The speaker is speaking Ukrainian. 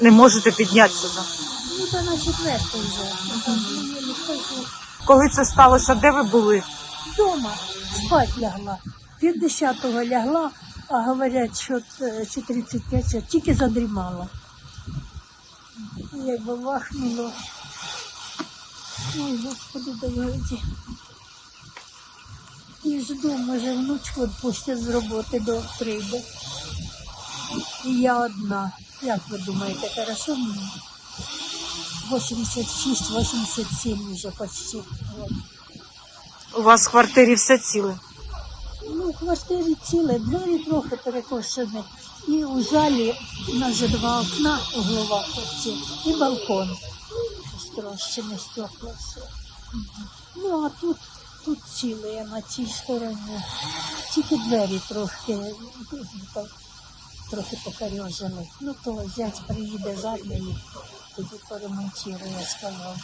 Не можете піднятися. Ну, це на четвертий вже. Коли це сталося, де ви були? Вдома спать лягла. Пів десятого лягла, а говорять, що е, 35, що тільки задрімала. Якби вахнуло. Ой, господи, довгоді. І жду, може, внучку відпустять з роботи до прийде. І я одна. Як ви думаєте, хорошо мені? 86-87 вже почти. У вас в квартирі все ціле. Ну, в квартирі ціле, двері трохи перекошені. І у залі у нас же два окна углова оці, і балкон. Щось трощене стекло все. Ну, а тут, тут ціле на цій стороні. Тільки двері ну, трохи покорежили. Ну, то зять приїде задньої, тоді поремонтує, я сказав.